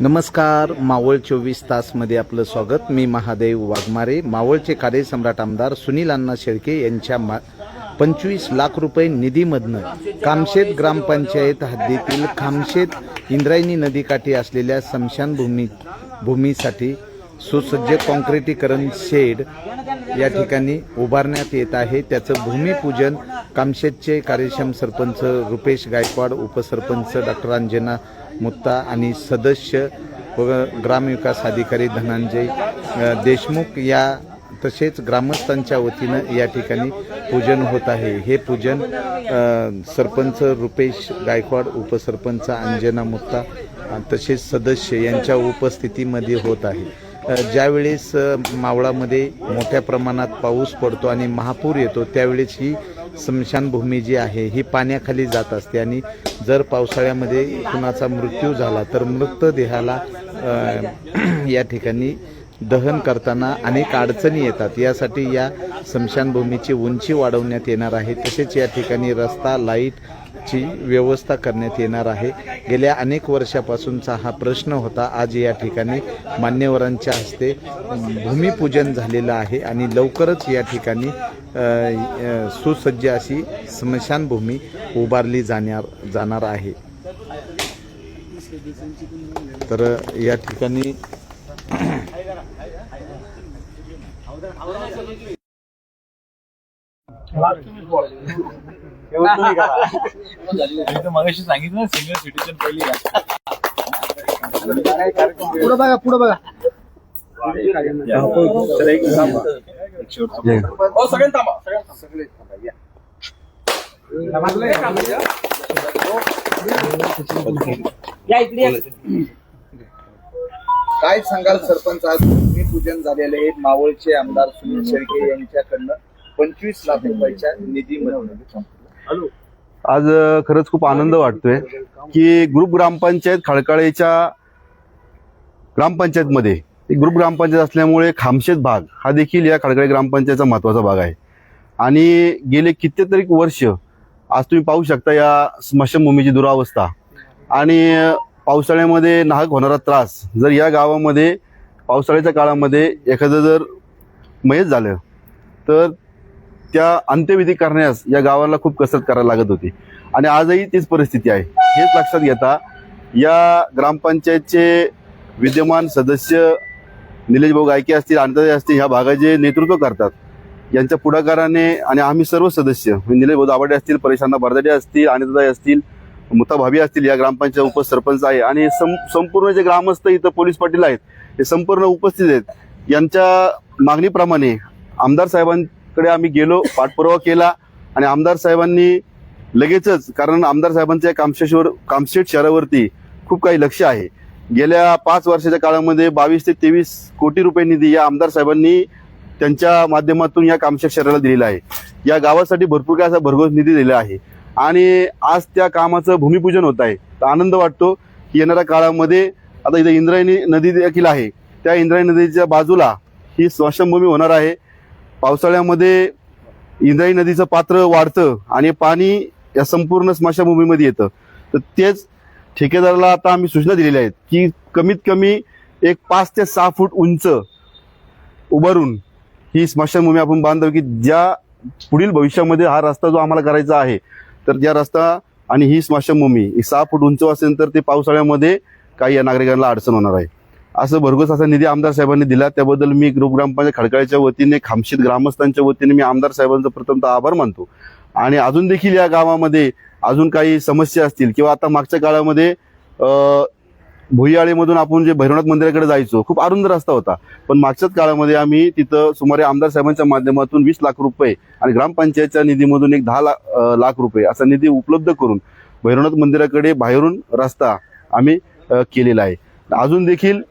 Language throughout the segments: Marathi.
नमस्कार मावळ चोवीस तासमध्ये आपलं स्वागत. मी महादेव वाघमारे. मावळचे कार्यसम्राट आमदार सुनील अण्णा शेळके यांच्या मा पंचवीस लाख रुपये निधीमधनं कामशेत ग्रामपंचायत हद्दीतील खामशेत इंद्रायणी नदीकाठी असलेल्या स्मशानभूमी भूमीसाठी सुसज्ज कॉन्क्रिटीकरण शेड या ठिकाणी उभारण्यात येत आहे. त्याचं भूमिपूजन कामशेतचे कार्यक्षम सरपंच रुपेश गायकवाड उपसरपंच डॉक्टर अंजना मुत्ता आणि सदस्य व ग्रामविकास अधिकारी धनंजय देशमुख या तसेच ग्रामस्थांच्या वतीनं या ठिकाणी पूजन होत आहे. हे पूजन सरपंच रुपेश गायकवाड उपसरपंच अंजना मुत्ता तसेच सदस्य यांच्या उपस्थितीमध्ये होत आहे. ज्यावेळेस मावळामध्ये मोठ्या प्रमाणात पाऊस पडतो आणि महापूर येतो त्यावेळेस ही स्मशानभूमी जी आहे ही पाण्याखाली जात असते. आणि जर पावसाळ्यामध्ये कुणाचा मृत्यू झाला तर मृतदेहाला या ठिकाणी दहन करताना अनेक अडचणी येतात. यासाठी या स्मशानभूमीची उंची वाढवण्यात येणार आहे. तसेच या ठिकाणी रस्ता लाइट ची व्यवस्था करण्यात येणार आहे. गेल्या अनेक वर्षापासूनचा हा प्रश्न होता. आज या ठिकाणी मान्यवरांच्या हस्ते भूमिपूजन झालेलं आहे आणि लवकरच या ठिकाणी सुसज्ज अशी स्मशानभूमी उभारली जाणार जाणार आहे. तर या ठिकाणी मगाशी सांगितलं ना सिनियर सिटीजन पहिली. पुढं बघा पुढं बघा. काय सांगाल सरपंच? आज भूमिपूजन झालेले आहे मावळचे आमदार सुनील शेळके यांच्याकडनं पंचवीस लाख रुपयाच्या निधीमध्ये. आज खरंच खूप आनंद वाटतोय की ग्रुप ग्रामपंचायत खडकाळेच्या ग्रामपंचायतमध्ये ग्रुप ग्रामपंचायत असल्यामुळे खामशेत भाग हा देखील या खडकाळे ग्रामपंचायतचा महत्त्वाचा भाग आहे. आणि गेले कित्येतरी वर्ष आज तुम्ही पाहू शकता या स्मशानभूमीची दुरावस्था. आणि पावसाळ्यामध्ये नाहक होणारा त्रास जर या गावामध्ये पावसाळ्याच्या काळामध्ये एखादं जर मयत झालं तर त्या अंत्यविधी करण्यास या गावाला खूप कसरत करायला लागत होती. आणि आजही तीच परिस्थिती आहे. हेच लक्षात घेता या ग्रामपंचायतचे विद्यमान सदस्य निलेश भाऊ गायके असतील अनिताई असतील ह्या भागाचे नेतृत्व करतात. यांच्या पुढाकाराने आणि आम्ही सर्व सदस्य म्हणजे निलेश भाऊ दाभाडे असतील परेशांना बरदाडे असतील अनिताई असतील मुता भाभी असतील या ग्रामपंचायत उपसरपंच आहे. आणि सं संपूर्ण जे ग्रामस्थ इथं पोलीस पाटील आहेत हे संपूर्ण उपस्थित आहेत. यांच्या मागणीप्रमाणे आमदार साहेबांकडे आम्ही गेलो पाठपुरावा केला आणि आमदार साहेबांनी लगेचच कारण आमदार साहेबांच्या कामशेश्वर कामशेट शहरावरती खूप काही लक्ष आहे. गेल्या पाच वर्षाच्या काळामध्ये बावीस ते तेवीस कोटी रुपये निधी या आमदार साहेबांनी त्यांच्या माध्यमातून या कामशेट शहराला दिलेला आहे. या गावासाठी भरपूर काय असा भरघोस निधी दिला आहे. आणि आज त्या कामाचं भूमिपूजन होत आहे. तर आनंद वाटतो की येणाऱ्या काळामध्ये आता इथे इंद्रायणी नदी देखील आहे. त्या इंद्रायणी नदीच्या बाजूला ही स्मशानभूमी होणार आहे. पावसाळ्यामध्ये इंद्राई नदीचं पात्र वाढतं आणि पाणी या संपूर्ण स्मशानभूमीमध्ये येतं. तर तेच ठेकेदाराला आता आम्ही सूचना दिलेल्या आहेत की कमीत कमी एक पाच ते सहा फूट उंच उभारून ही स्मशानभूमी आपण बांधतो की ज्या पुढील भविष्यामध्ये हा रस्ता जो आम्हाला करायचा आहे तर ज्या रस्ता आणि ही स्मशानभूमी ही सहा फूट उंच असेल तर ते पावसाळ्यामध्ये काही या नागरिकांना अडचण होणार आहे. असं भरघोस असा निधी आमदार साहेबांनी दिला. त्याबद्दल मी ग्रुप ग्रामपंचायत खडकाळच्या वतीने खामशीत ग्रामस्थांच्या वतीने मी आमदार साहेबांचा प्रथमतः आभार मानतो. आणि अजून देखील या गावामध्ये अजून काही समस्या असतील किंवा आता मागच्या काळामध्ये भुईयाळीमधून आपण जे भैरवनाथ मंदिराकडे जायचो खूप अरुंद रस्ता होता. पण मागच्याच काळामध्ये आम्ही तिथं सुमारे आमदार साहेबांच्या माध्यमातून वीस लाख रुपये आणि ग्रामपंचायतच्या निधीमधून एक दहा लाख लाख रुपये असा निधी उपलब्ध करून भैरवनाथ मंदिराकडे बाहेरून रस्ता आम्ही केलेला आहे. अजून देखील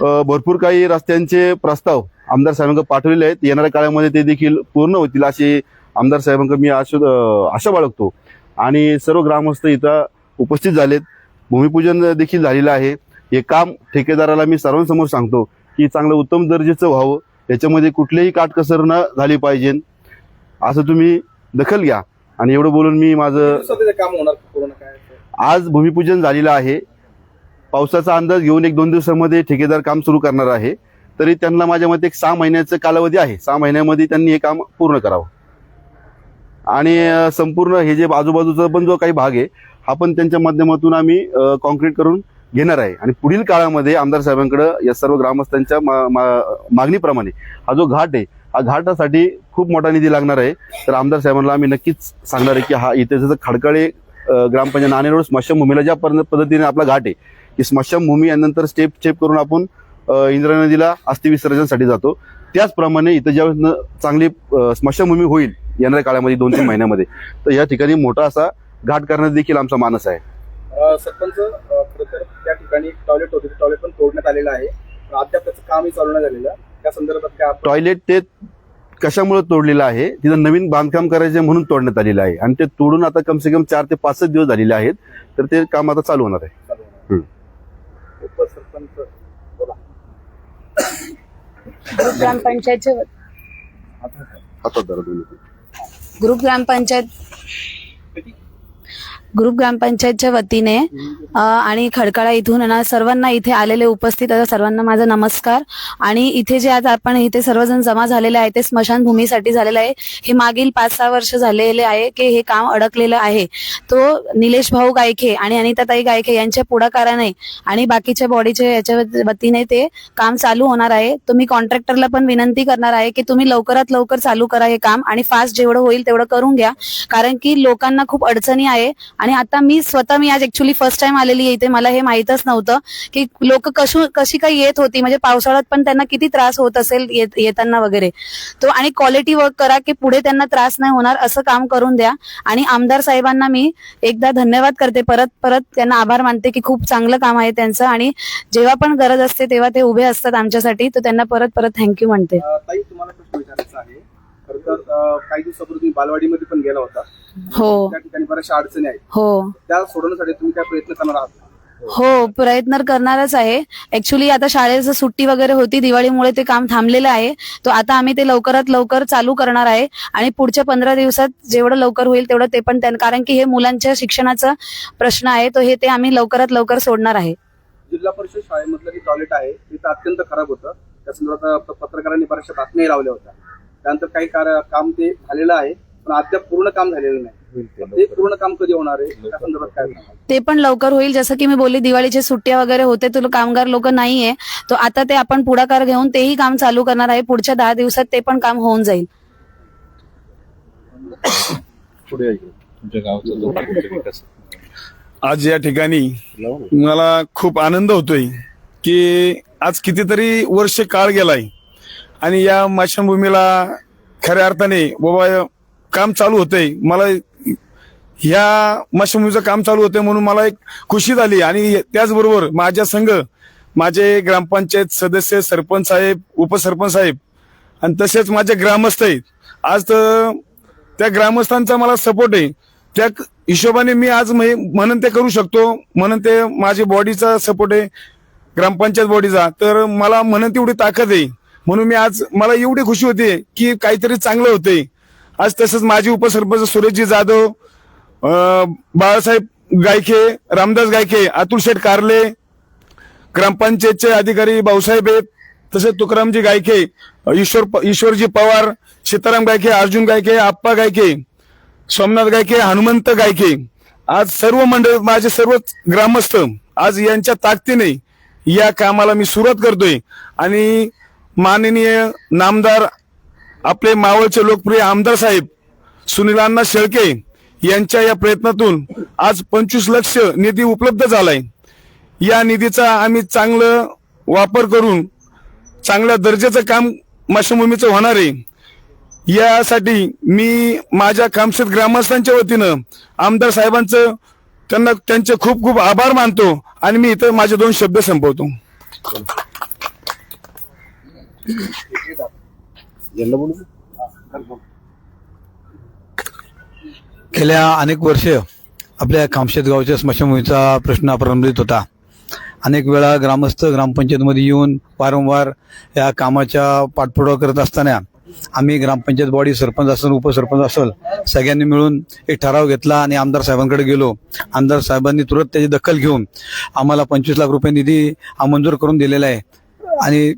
भरपूर काही रस्त्यांचे प्रस्ताव आमदार साहेबांकडे पाठवलेले आहेत. येणाऱ्या काळामध्ये ते देखील पूर्ण होतील असे आमदार साहेबांकडे मी आशा आशा बाळगतो. आणि सर्व ग्रामस्थ इथं उपस्थित झालेत. भूमिपूजन देखील झालेलं आहे. हे काम ठेकेदाराला मी सर्वांसमोर सांगतो की चांगलं उत्तम दर्जाचं व्हावं. याच्यामध्ये कुठलीही काटकसर न झाली पाहिजे. असं तुम्ही दखल घ्या. आणि एवढं बोलून मी माझं काम होणार आज भूमिपूजन झालेलं आहे. पावसाचा अंदाज घेऊन एक दोन दिवसामध्ये ठेकेदार काम सुरू करणार आहे. तरी त्यांना माझ्या मते एक सहा महिन्याचा कालावधी आहे. सहा महिन्यामध्ये त्यांनी हे काम पूर्ण करावं. आणि संपूर्ण हे जे आजूबाजूचा पण जो काही भाग आहे हा पण त्यांच्या माध्यमातून आम्ही कॉन्क्रीट करून घेणार आहे. आणि पुढील काळामध्ये आमदार साहेबांकडे या सर्व ग्रामस्थांच्या मा- मा- मागणीप्रमाणे हा जो घाट आहे हा घाटासाठी खूप मोठा निधी लागणार आहे. तर आमदार साहेबांना आम्ही नक्कीच सांगणार आहे की हा इथे जसं खडकाळे ग्रामपंचायत नाणे रोड स्मशानभूमीला ज्या पद्धतीने आपला घाट आहे की स्मशानभूमी आणि नंतर स्टेप स्टेप करून आपण इंद्रा नदीला अस्थि विसर्जनसाठी जातो. त्याचप्रमाणे इथं न- चांगली स्मशानभूमी होईल येणाऱ्या काळामध्ये दोन तीन महिन्यामध्ये तर या ठिकाणी मोठा असा घाट करण्यात देखील आमचा मानस आहे. सरपंच तर त्या ठिकाणी टॉयलेट होते. टॉयलेट पण तोडण्यात आलेलं आहे. अद्याप त्याचं कामही चालू नाही झालेलं. त्या संदर्भात टॉयलेट ते कशामुळे तोडलेलं आहे? तिथं नवीन बांधकाम करायचे म्हणून तोडण्यात आलेलं आहे. आणि ते तोडून आता कमसे कम चार ते पाचच दिवस झालेले आहेत. तर ते काम आता चालू होणार आहे? उपसरपंच. बोला. ग्रुप ग्रामपंचायतच्या हातात धरा दोन्ही. ग्रुप ग्रामपंचायत ग्रुप ग्रामपंचायतच्या वतीने आणि खडकाळा इथून ना सर्वांना इथे आलेले उपस्थित सर्वांना माझा नमस्कार. आणि इथे जे आज आपण इथे सर्वजण जमा झालेले आहे ते स्मशानभूमीसाठी झालेलं आहे. हे मागील पाच सहा वर्ष झालेले आहे की हे काम अडकलेलं आहे. तो निलेश भाऊ गायखे आणि अनिताताई गायखे यांच्या पुढाकाराने आणि बाकीच्या बॉडीच्या याच्या वत- वतीने ते काम चालू होणार आहे. मी कॉन्ट्रॅक्टरला पण विनंती करणार आहे की तुम्ही लवकरात लवकर चालू करा हे काम आणि फास्ट जेवढं होईल तेवढं करून घ्या. कारण की लोकांना खूप अडचणी आहे आणि आता मी स्वतः मी आज ऍक्च्युली फर्स्ट टाइम आलेली आहे इथे. मला हे माहीतच नव्हतं की लोक कशू कशी काही येत होती. म्हणजे पावसाळ्यात पण त्यांना किती त्रास होत असेल येत- येताना वगैरे. तो आणि क्वालिटी वर्क करा की पुढे त्यांना त्रास नाही होणार असं काम करून द्या. आणि आमदार साहेबांना मी एकदा धन्यवाद करते. परत परत त्यांना आभार मानते की खूप चांगलं काम आहे त्यांचं. आणि जेव्हा पण गरज असते तेव्हा ते उभे असतात आमच्यासाठी. तर त्यांना परत परत थँक्यू म्हणते. काही दिवसापूर्वी बालवाडीमध्ये पण गेला होता. हो. त्या ठिकाणी बऱ्याचशा अडचणी आहेत. हो. त्या सोडवण्यासाठी तुम्ही काय प्रयत्न करणार आहात? हो प्रयत्न करणारच आहे. ऍक्च्युली आता शाळेचं सुट्टी वगैरे होती दिवाळीमुळे ते काम थांबलेलं आहे. तो आता आम्ही ते लवकरात लवकर चालू करणार आहे. आणि पुढच्या पंधरा दिवसात जेवढं लवकर होईल तेवढं ते पण त्यां- कारण की हे मुलांच्या शिक्षणाचा प्रश्न आहे तो हे ते आम्ही लवकरात लवकर सोडणार आहे. जिल्हा परिषद शाळेमधलं जे टॉयलेट आहे ते तर अत्यंत खराब होतं. त्या संदर्भात प- पत्रकारांनी बऱ्याचशा बातम्या लावल्या होत्या. त्यानंतर काही कार- काम ते झालेलं आहे. पण अद्याप पूर्ण काम झालेलं नाही. ते पूर्ण काम कधी होणार आहे त्या संदर्भात काय? ते पण लवकर होईल. जसं की मी बोलली दिवाळीच्या सुट्ट्या वगैरे होते तुला कामगार लोक नाहीये तो आता ते आपण पुढाकार घेऊन तेही काम चालू करणार आहे. पुढच्या दहा दिवसात ते पण काम होऊन जाईल. तुमच्या गावचा जो विकास आज या ठिकाणी मला खूप आनंद होतोय की आज कितीतरी वर्ष काळ गेलाय आणि या मशानभूमीला खऱ्या अर्थाने बाबा काम चालू होतंय. मला ह्या मशमुचं काम चालू होतंय म्हणून मला एक खुशी झाली. आणि त्याचबरोबर माझ्या संघ माझे ग्रामपंचायत सदस्य सरपंच साहेब उपसरपंच साहेब आणि तसेच माझे ग्रामस्थ आहेत. आज तर त्या ग्रामस्थांचा मला सपोर्ट आहे. त्या हिशोबाने मी आज म्हणून ते करू शकतो. म्हणून ते माझी बॉडीचा सपोर्ट आहे. ग्रामपंचायत बॉडीचा तर मला म्हणून तेवढी ताकद आहे. म्हणून मी आज मला एवढी खुशी होते की काहीतरी चांगलं होतंय. आज तसंच माजी उपसरपंच सुरेशजी जाधव बाळासाहेब गायके रामदास गायके अतुल शेठ कारले ग्रामपंचायतचे अधिकारी भाऊसाहेब आहेत तसेच तुकारामजी गायके ईश्वर ईश्वरजी पवार सीताराम गायके अर्जुन गायके आप्पा गायके सोमनाथ गायके हनुमंत गायके. आज सर्व मंडळ माझे सर्व ग्रामस्थ आज यांच्या ताकदीने या कामाला मी सुरुवात करतोय. आणि माननीय नामदार आपले मावळचे लोकप्रिय आमदार साहेब सुनीलांना शेळके यांच्या या प्रयत्नातून आज पंचवीस लक्ष निधी उपलब्ध झालाय. या निधीचा आम्ही चांगलं वापर करून चांगल्या दर्जाचं काम मशाभूमीचं होणार आहे. यासाठी मी माझ्या कामशेत ग्रामस्थांच्या वतीनं आमदार साहेबांचं त्यांना त्यांचे खूप खूप आभार मानतो आणि मी इथं माझे दोन शब्द संपवतो. गेल्या अनेक वर्ष आपल्या कामशेत गावच्या स्मशानभूमीचा प्रश्न प्रलंबित होता. अनेक वेळा ग्रामस्थ ग्रामपंचायतमध्ये येऊन वारंवार या कामाच्या पाठपुरावा करत असताना आम्ही ग्रामपंचायत बॉडी सरपंच असेल उपसरपंच असेल सगळ्यांनी मिळून एक ठराव घेतला आणि आमदार साहेबांकडे गेलो. आमदार साहेबांनी तुरंत त्याची दखल घेऊन आम्हाला पंचवीस लाख रुपये निधी हा मंजूर करून दिलेला आहे. आणि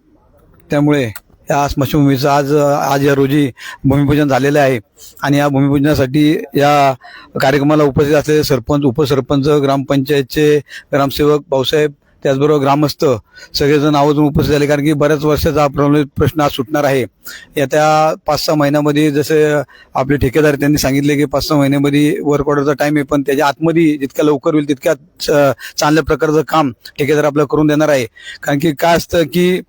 त्यामुळे या स्मशानभूमीचं आज आज या रोजी भूमिपूजन झालेलं आहे. आणि या भूमिपूजनासाठी या कार्यक्रमाला उपस्थित असलेले सरपंच उपसरपंच ग्रामपंचायतचे ग्रामसेवक भाऊसाहेब त्याचबरोबर ग्रामस्थ सगळेजण आवर्जून उपस्थित झाले. कारण की बऱ्याच वर्षाचा प्रलंबित प्रश्न आज सुटणार आहे. येत्या पाच सहा महिन्यामध्ये जसे आपले ठेकेदार त्यांनी सांगितले की पाच सहा महिन्यामध्ये वर्क ऑर्डरचा टाइम आहे. पण त्याच्या आतमध्ये जितक्या लवकर होईल तितक्या च- चांगल्या प्रकारचं काम ठेकेदार आपलं करून देणार आहे. कारण की काय असतं की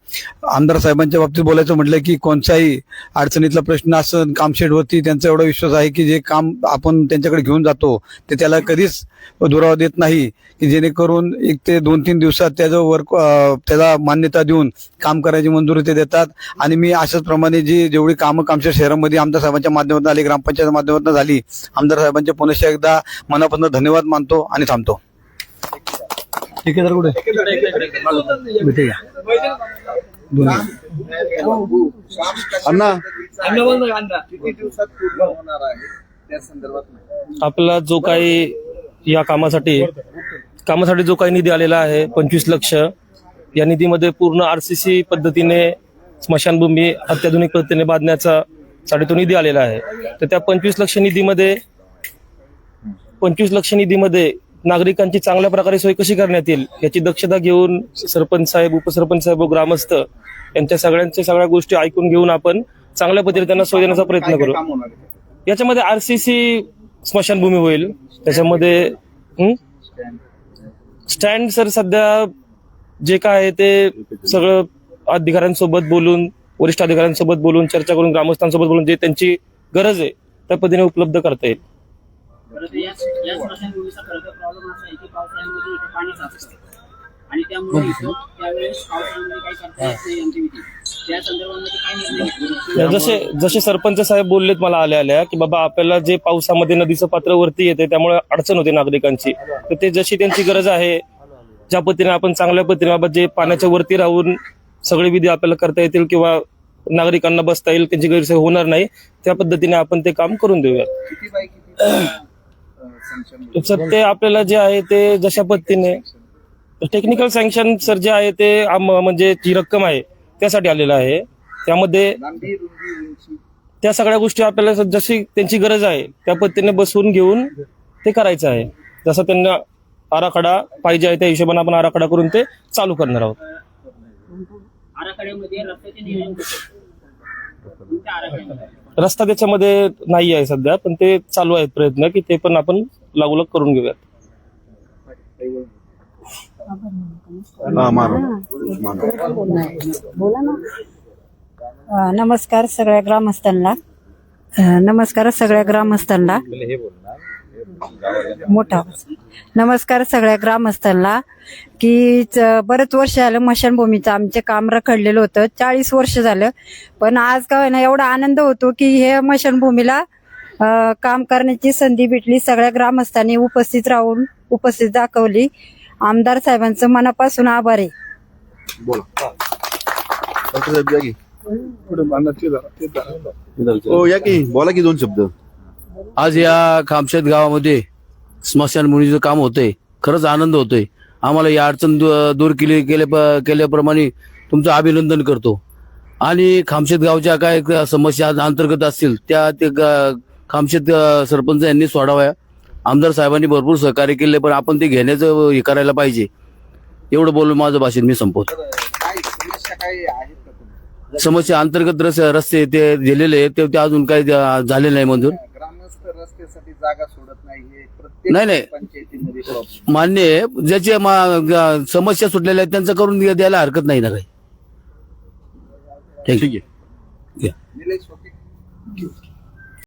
आमदार साहेबांच्या बाबतीत बोलायचं म्हटलं की कोणत्याही अडचणीतला प्रश्न असं कामशेडवरती त्यांचा एवढा विश्वास आहे की जे काम आपण त्यांच्याकडे घेऊन जातो ते त्याला कधीच दुरावा देत नाही. की जेणेकरून एक ते दोन तीन दिवसात त्याचं वर्क त्याला मान्यता देऊन काम करायची मंजुरी ते देतात आणि मी अशाच प्रमाणे जी जेवढी कामं कामशेड शहरामध्ये आमदार साहेबांच्या माध्यमातून आली ग्रामपंचायत माध्यमातून झाली आमदार साहेबांचे पुनश्च एकदा मनापासून धन्यवाद मानतो आणि थांबतो ठेकेदार कुठे? अण्णा. आपला जो काही या कामासाठी कामासाठी जो काही निधी आलेला आहे पंचवीस लक्ष या निधीमध्ये पूर्ण आरसीसी पद्धतीने स्मशानभूमी अत्याधुनिक पद्धतीने बांधण्याचा साठी तो निधी आलेला आहे. तर त्या पंचवीस लक्ष निधीमध्ये पंचवीस लक्ष निधीमध्ये नागरिकांची चांगल्या प्रकारे सोय कशी करण्यात येईल याची दक्षता घेऊन सरपंच साहेब उपसरपंच साहेब व ग्रामस्थ यांच्या सगळ्यांच्या सगळ्या गोष्टी ऐकून घेऊन आपण चांगल्या पद्धतीने त्यांना सोय देण्याचा प्रयत्न करू. याच्यामध्ये आरसीसी स्मशानभूमी होईल. त्याच्यामध्ये स्टँड सर सध्या जे काय आहे ते सगळं अधिकाऱ्यांसोबत बोलून वरिष्ठ अधिकाऱ्यांसोबत बोलून चर्चा करून ग्रामस्थांसोबत बोलून जे त्यांची गरज आहे त्या पद्धतीने उपलब्ध करता येईल. आणि त्यामुळे इथं. त्यावेळेस पावसाळ्यामध्ये काही करता येत नाही ऍक्टिव्हिटी त्या संदर्भामध्ये काय निर्णय घेतले? जसे जसे सरपंच साहेब बोललेत मला आल्या आल्या की बाबा आपल्याला जे पावसामध्ये नदीचं पात्र वरती येते त्यामुळे अडचण होते नागरिकांची. तर ते जशी त्यांची गरज आहे ज्या पद्धतीने आपण चांगल्या पद्धतीने बाबा जे पाण्याच्या वरती राहून सगळे विधी आपल्याला करता येतील किंवा नागरिकांना बसता येईल त्यांची गैरसोय होणार नाही त्या पद्धतीने आपण ते काम करून देऊया किती बाय किती? संक्षेम सर ते आपल्याला जे आहे ते जशा पद्धतीने टेक्निकल सँक्शन सर जे आहे ते आम- म्हणजे जी रक्कम आहे त्यासाठी आलेलं आहे. त्यामध्ये त्या सगळ्या गोष्टी आपल्याला जशी त्यांची गरज आहे त्या पद्धतीने बसवून घेऊन ते करायचं आहे. जसं त्यांना आराखडा पाहिजे आहे त्या हिशोबाने आपण आराखडा करून ते चालू करणार आहोत. आराखड्यामध्ये रस्त्याचे नियोजन कसं? कोणत्या आराखड्यामध्ये? रस्ता त्याच्यामध्ये नाही आहे सध्या पण ते चालू आहेत प्रयत्न की ते पण आपण लागोलग करून घेऊयात. नमस्कार सगळ्या ग्रामस्थांना. नमस्कार सगळ्या ग्रामस्थांना. मोठा. नमस्कार सगळ्या ग्रामस्थांना. की बरेच वर्ष झालं मशानभूमीचं आमचे काम रखडलेलं होतं. चाळीस वर्ष झालं. पण आज काय ना एवढा आनंद होतो की हे मशानभूमीला काम करण्याची संधी भेटली. सगळ्या ग्रामस्थांनी उपस्थित राहून उपस्थित दाखवली. आमदार साहेबांचं मनापासून आभार आहे. डॉक्टर साहेब या की. जरा. हो या की. बोला की दोन शब्द. आज या कामशेत गावामध्ये स्मशानभूमीचं काम होतंय. खरंच आनंद होतोय. आम्हाला या अडचण दू- दूर केली केल्या केल्याप्रमाणे तुमचं अभिनंदन करतो. आणि खामशेत गावच्या काय समस्या अंतर्गत असतील त्या ते ग- खामशेत अ, सरपंच यांनी सोडाव्या. आमदार साहेबांनी भरपूर सहकार्य केले पण आपण ते घेण्याचं हे करायला पाहिजे. एवढं बोलून माझं भाषण मी संपवतो. समस्या अंतर्गत रस्ते रस्ते ते दिलेले आहेत ते ते अजून काही झाले नाही मंजूर ग्रामस्थ रस्त्यासाठी जागा सोडत नाही हे प्रत्येक नाही, नाही. पंचायतीमध्ये problem. मान्य आहे ज्याच्या समस्या सुटलेल्या आहेत त्यांचं करून द्या- द्यायला हरकत नाही ना काही. ठीक आहे. निलेश ओके